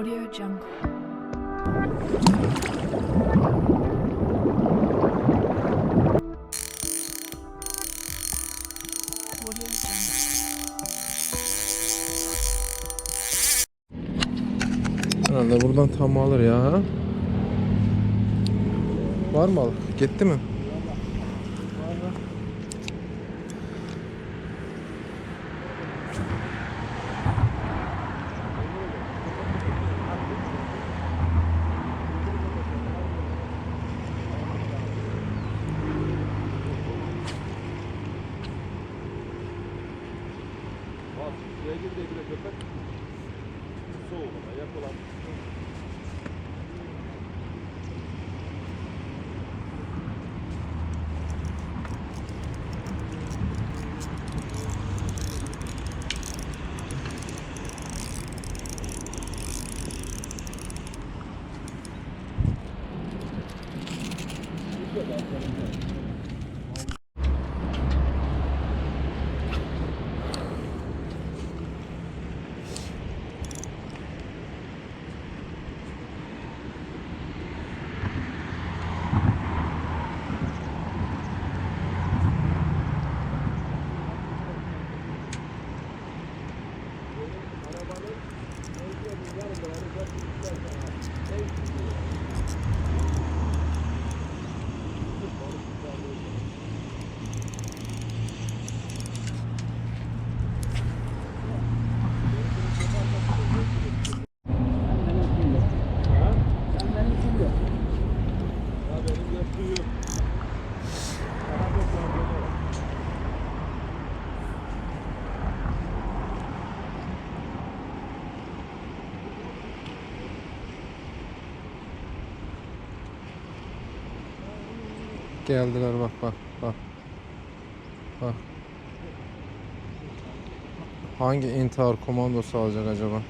Audio Jungle. Herhalde buradan tam alır ya. Var mı al? Gitti mi? Suya girdi bile köpek. Soğuk ama yak olan. Ya benim yaptığı yok. Geldiler bak bak bak. Bak. Hangi intihar komandosu alacak acaba?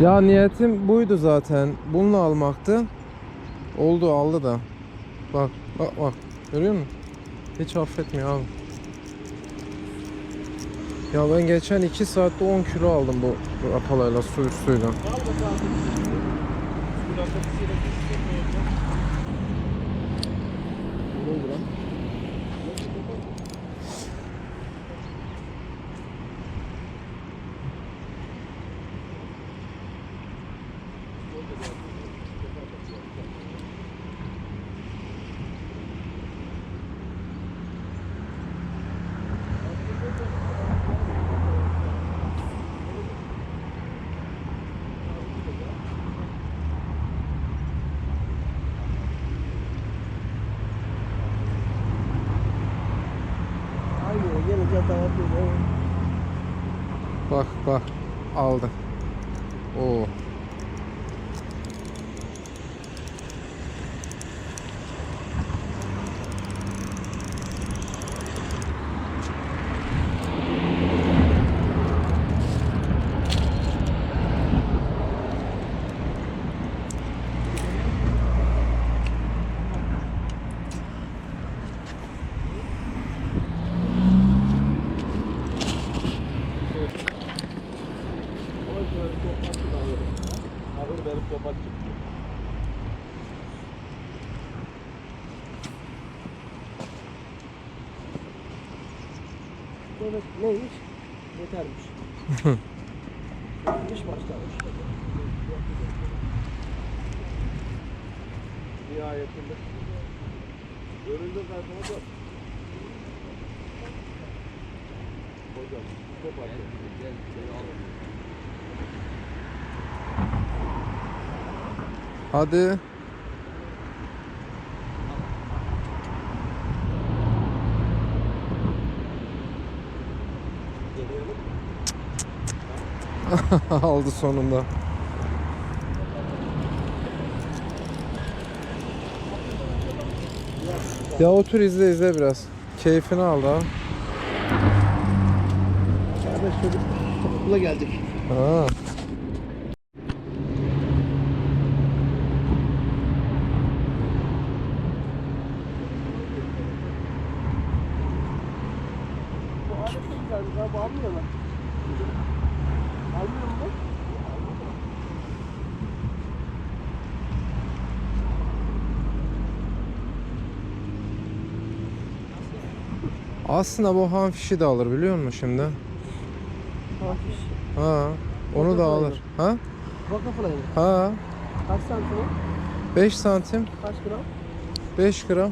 Ya niyetim buydu zaten. Bununla almaktı. Oldu aldı da. Bak bak bak. Görüyor musun? Hiç affetmiyor abi. Ya ben geçen 2 saatte 10 kilo aldım bu rapalayla su üstüyle. Ne oldu lan? Aynı yere gelince tamam yapıyor. Bak bak aldı. Oo. Ama şöyle bir toprak da alırım. Ahır benim toprak çıktı. Evet neymiş? Yetermiş. İş başlamış. Nihayetinde. Görüldü zaten hocam. Hocam toprak. Gel, gel, al. Hadi. Geliyor mu? Aldı sonunda. Ya otur izle izle biraz. Keyfini al da. Serbest çocuk okula geldik. Ha. Bu alet de güzelmiş ha bağlıyorlar. Almıyor mu? Aslında bu ham fişi de alır biliyor musun şimdi? Hafif. Ha. Onu da alır. Ha? Vaka falan. Ha. Kaç santim o? 5 santim, Kaç gram? 5 gram.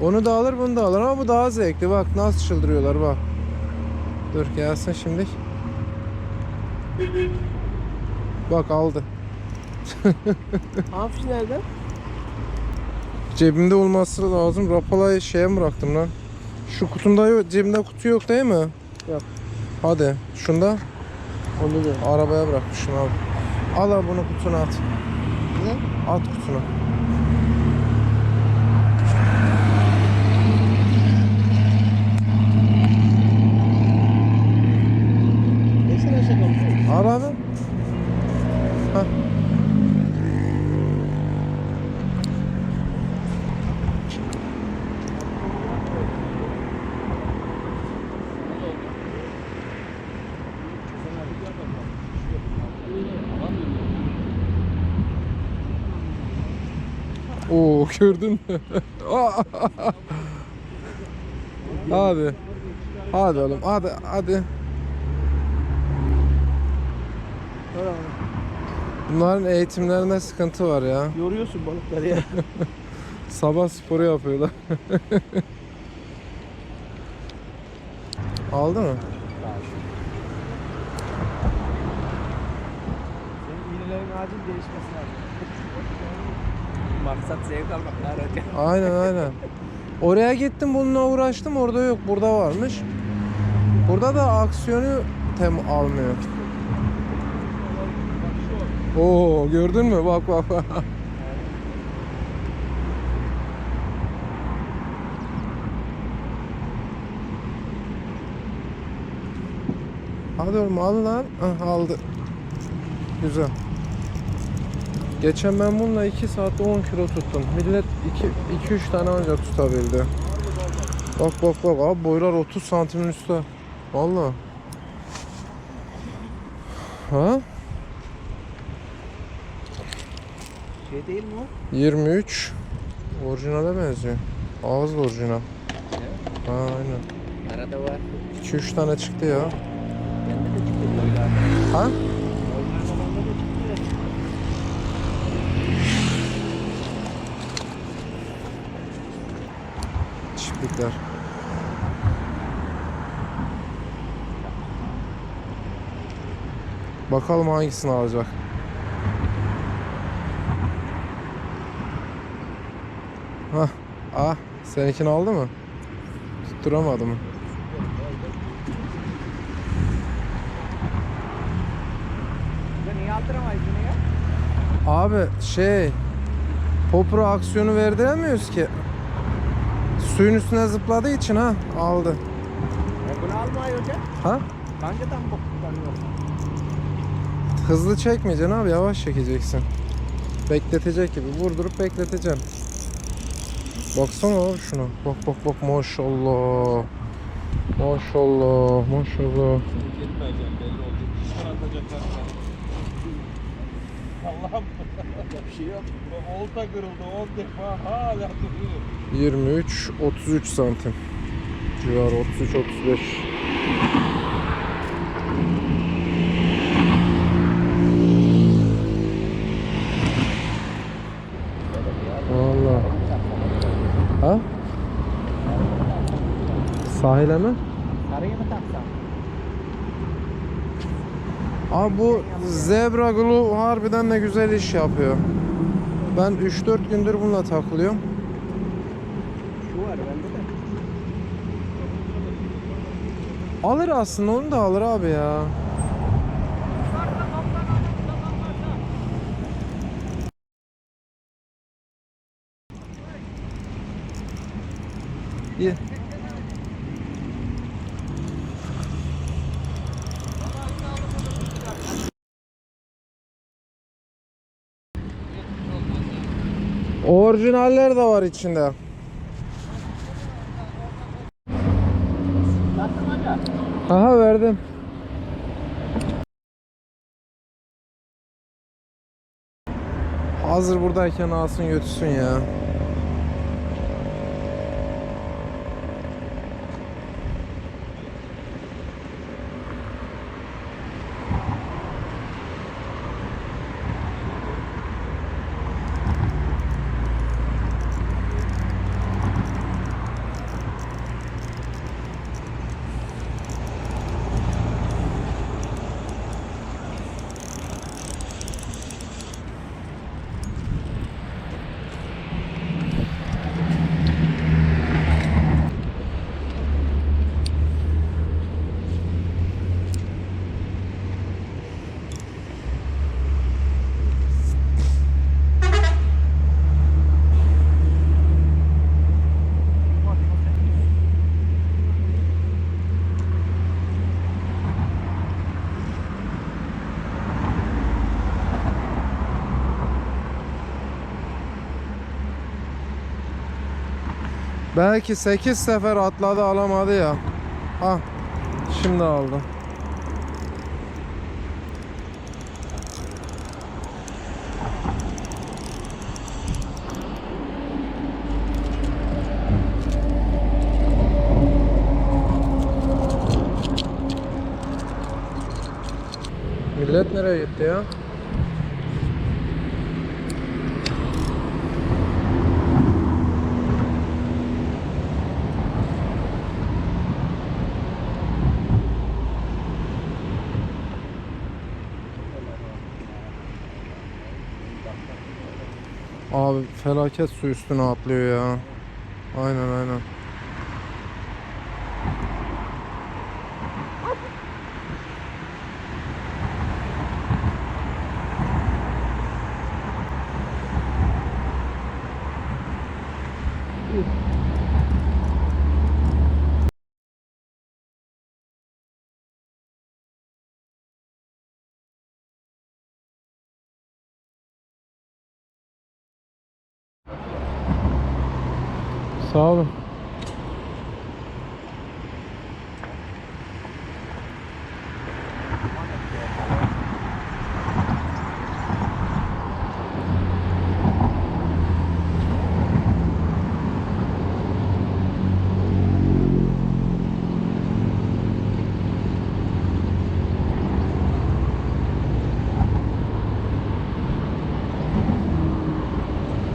Onu da alır, bunu da alır ama bu daha zevkli. Bak nasıl çıldırıyorlar bak. Dur gelsin şimdi. Bak aldı. Hafif nerede? Cebimde olması lazım. Rapalayı şeye mi bıraktım lan? Şu kutunda yok, cebimde kutu yok değil mi? Yok. Hadi şunda Onda da. arabaya bırakmışım abi. Al abi bunu kutuna at. Ne? At kutuna. Neyse ne şaka mı? Al abi. Hah. Oo gördün mü? hadi. Hadi oğlum hadi hadi. Bunların eğitimlerinde sıkıntı var ya. Yoruyorsun balıkları ya. Sabah sporu yapıyorlar. Aldı mı? Senin iğnelerin acil değişmesi lazım. Maksat zevk almak ne? Aynen aynen. Oraya gittim bununla uğraştım orada yok burada varmış. Burada da aksiyonu tem almıyor. Oo gördün mü? Bak bak bak. Hadi oğlum al lan. Ah, aldı. Güzel. Geçen ben bununla 2 saatte 10 kilo tuttum. Millet 2-3 tane ancak tutabildi. Bak bak bak abi boylar 30 santimin üstü. Valla. Ha? Şey değil mi o? 23. Orijinale benziyor. Ağız da orijinal. Ha aynen. Arada var. 2-3 tane çıktı ya. Bende de çıktı boylar. Ha? Normal zamanda da çıktı ya. Çiftlikler. Bakalım hangisini alacak. Hah. Ah. Seninkini aldı mı? Tutturamadı mı? Abi şey Popro aksiyonu verdiremiyoruz ki. Suyun üstüne zıpladığı için ha aldı. E bunu almayı hocam. Ha? Kancadan bok kullanıyor. Hızlı çekmeyeceksin abi yavaş çekeceksin. Bekletecek gibi vurdurup bekleteceksin. Baksana abi şuna. Bak bak bak maşallah. Maşallah maşallah. Gelmeyeceğim Bir şey yok. Olta kırıldı 10 defa hala duruyor. 23 33 santim. Civarı 33 35. Vallahi. Ha? Sahile mi? Sarıyı mı taksam? Abi bu Zebra Glue harbiden de güzel iş yapıyor. Ben 3-4 gündür bununla takılıyorum. Şu var bende de. Alır aslında onu da alır abi ya. Orijinaller de var içinde. Aha verdim. Hazır buradayken alsın götürsün ya. Belki 8 sefer atladı alamadı ya. Ah şimdi aldı. Millet nereye gitti ya? Abi felaket su üstüne atlıyor ya. Aynen aynen. Sağ olun.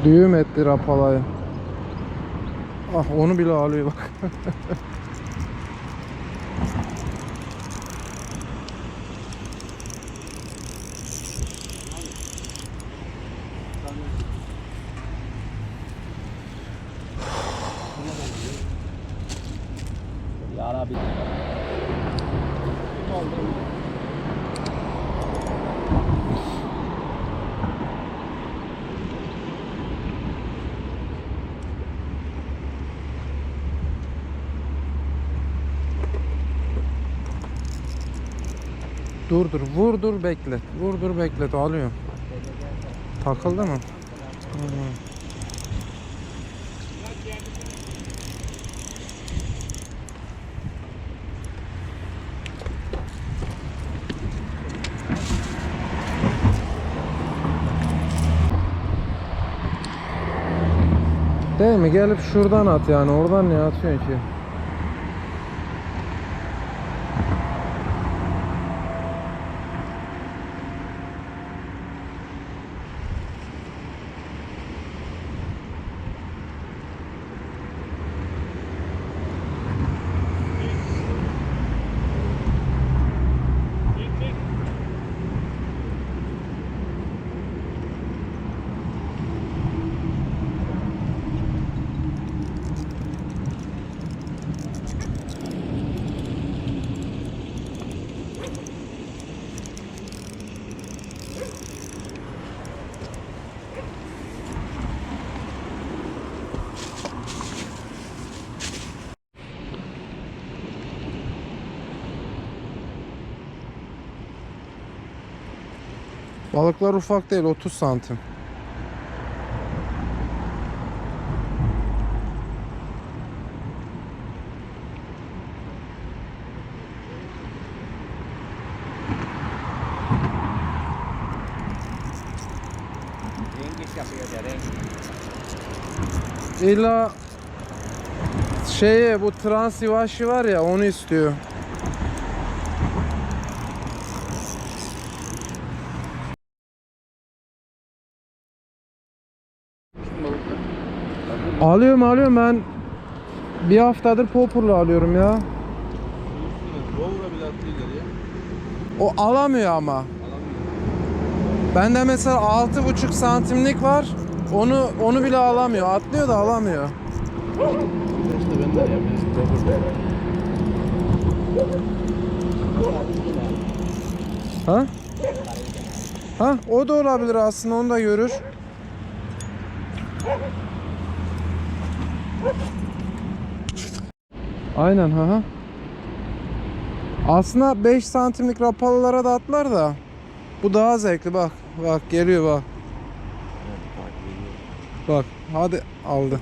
Düğüm etti rapalayı. Ah onu bile alıyor bak. Dur dur vur dur beklet. Vur dur beklet alıyor. Takıldı mı? Hı. Değil mi? Gelip şuradan at yani. Oradan ne atıyorsun ki? Balıklar ufak değil 30 santim. İlla şeye bu trans var ya onu istiyor. Alıyorum alıyorum ben bir haftadır popurlu alıyorum ya. O alamıyor ama. Alamıyor. Bende mesela 6,5 santimlik var. Onu onu bile alamıyor. Atlıyor da alamıyor. İşte ben de. Ha? Ha o da olabilir aslında onu da görür. Aynen ha ha. Aslında 5 santimlik rapalılara da atlar da bu daha zevkli bak. Bak geliyor bak. Bak hadi aldı.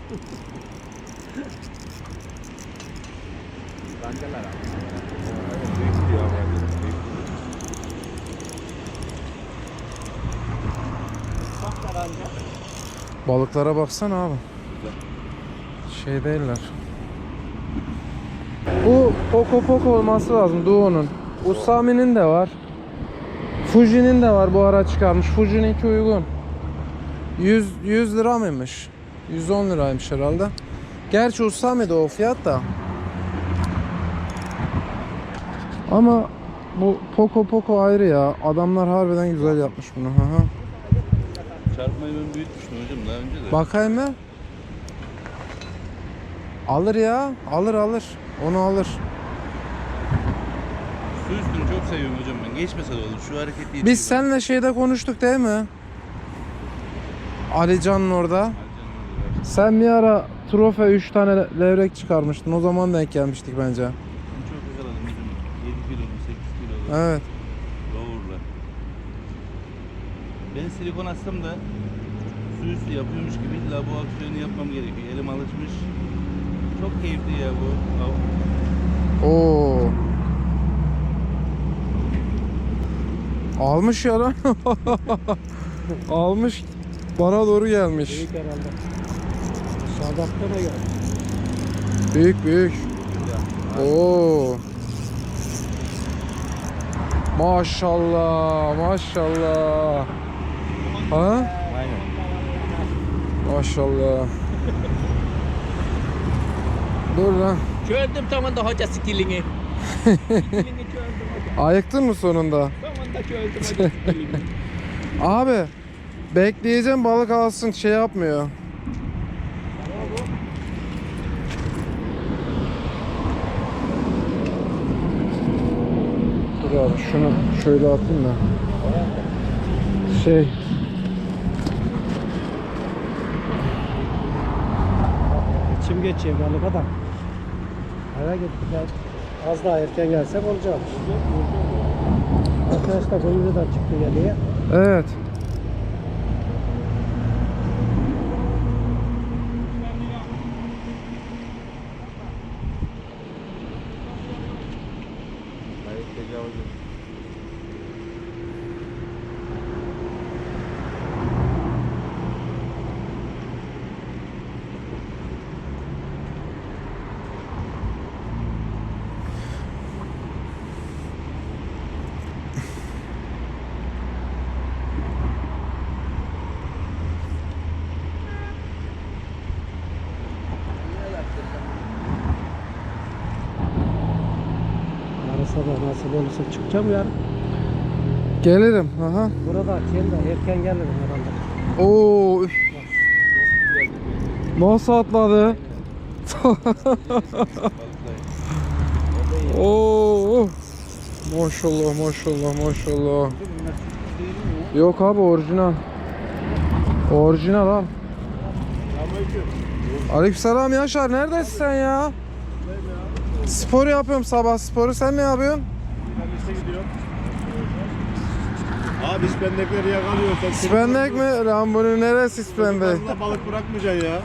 Balıklara baksana abi. Şey değiller. Poco olması lazım Duo'nun. Usami'nin de var. Fuji'nin de var bu ara çıkarmış. Fuji'ninki uygun. 100, 100 lira mıymış? 110 liraymış herhalde. Gerçi Usami'de o fiyat da. Ama bu Poco Poco ayrı ya. Adamlar harbiden güzel yapmış bunu. Hı hı. Çarpmayı ben büyütmüştüm hocam daha önce de. Bakayım mı? Alır ya. Alır alır. Onu alır. Seviyorum hocam ben. Geçmese de olur. Şu hareket değil. Biz seninle şeyde konuştuk değil mi? Ali Can'ın orada. Sen bir ara trofe 3 tane levrek çıkarmıştın. O zaman denk gelmiştik bence. Ben çok yakaladım hocam. 7 kilo mu 8 kilo. Evet. Rover'la. Ben silikon astım da su üstü yapıyormuş gibi illa bu aksiyonu yapmam gerekiyor. Elim alışmış. Çok keyifli ya bu. av. Oo. Almış ya lan. Almış. Bana doğru gelmiş. Büyük herhalde. Sağdakta ne gör? Büyük büyük. Oo. Maşallah, maşallah. Ha? Aynen. Maşallah. Dur lan. Hoca skillini. skillini gördüm hoca. Ayıktın mı sonunda? Abi, bekleyeceğim balık alsın şey yapmıyor. Dur abi şunu şöyle atayım da. Şey İçim geçiyor balık adam. Eve gittiler. Az daha erken gelsek olacak. Arkadaş da Konya'dan çıktı geliyor. Evet. Hayır tecavüz nasip olursa çıkacağım yarın. Gelirim. Aha. Burada açayım da erken gelirim herhalde. Oo. üf. Nasıl atladı? Oo. Maşallah maşallah maşallah. Yok abi orijinal. Orijinal al. Aleykümselam Yaşar neredesin sen ya? Spor yapıyorum sabah sporu sen ne yapıyorsun? Abi ispendekleri yakalıyor. İspendek mi? Lan bunun neresi ispendek? Balık bırakmayacaksın ya.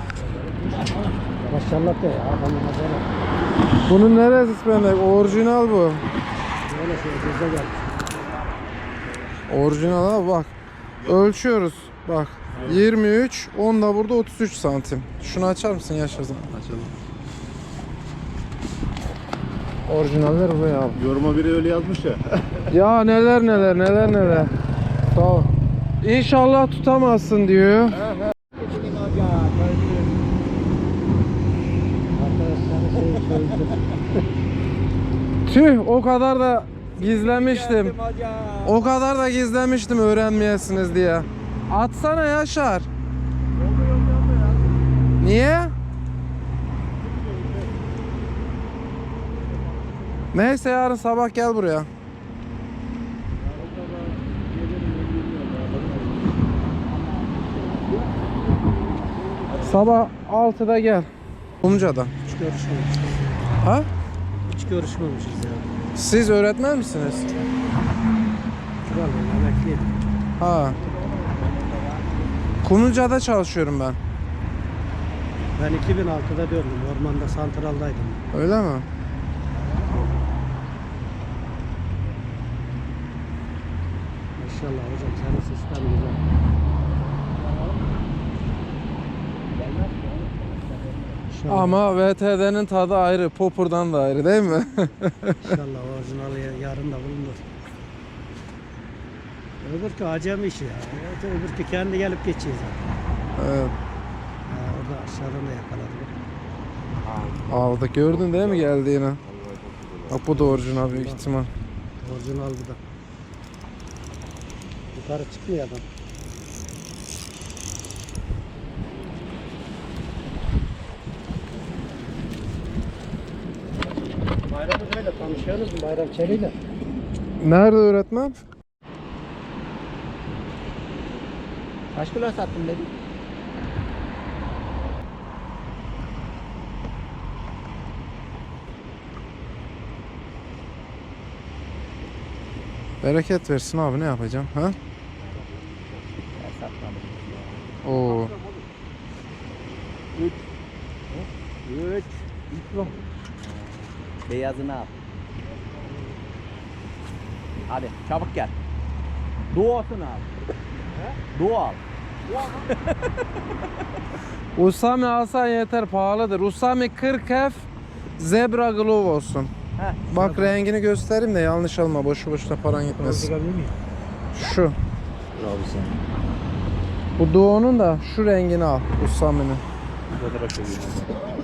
Maşallah de ya. Bunun neresi ispendek? Orijinal bu. Böyle şey gel. Orijinal abi bak. Ölçüyoruz. Bak. 23, 10 da burada 33 santim. Şunu açar mısın Yaşar zaman? Açalım. Orijinaller bu ya. Yoruma biri öyle yazmış ya. Ya neler neler neler neler. Sağ ol. İnşallah tutamazsın diyor. Tüh o kadar da gizlemiştim. O kadar da gizlemiştim öğrenmeyesiniz diye. Atsana Yaşar. Niye? Neyse yarın sabah gel buraya. Sabah 6'da gel. Kumca'da. Hiç görüşmemişiz. Ha? Hiç görüşmemişiz ya. Siz öğretmen misiniz? Vallahi. Ha. Kumluca'da çalışıyorum ben. Ben 2006'da döndüm. Ormanda santraldaydım. Öyle mi? Maşallah hocam senin sistem güzel. İnşallah, Ama VTD'nin tadı ayrı, Popur'dan da ayrı değil mi? inşallah orijinali yarın da bulunur. Öbürkü acemi işi ya. Öbürkü kendi gelip geçiyor zaten. evet. Ha, orada aşağıdan da yakaladık. Aldık gördün değil mi geldiğini? Bak bu da orijinal büyük ihtimal. Orijinal bu da. Yukarı çıkmıyor adam. Bayramı öyle tanışıyorsunuz mu Bayram Çeli'yle? Nerede öğretmen? Kaç kilo sattın dedi? Bereket versin abi ne yapacağım ha? Ben satmadım. Oo. 3 Beyazını al. Hadi çabuk gel. Doğasını al. Doğal. Usami alsan yeter pahalıdır. Usami 40 F Zebra Glove olsun. Heh. Bak rengini göstereyim de yanlış alma boşu boşuna paran gitmesin. Şu. Bu Doğu'nun da şu rengini al çekiyorum.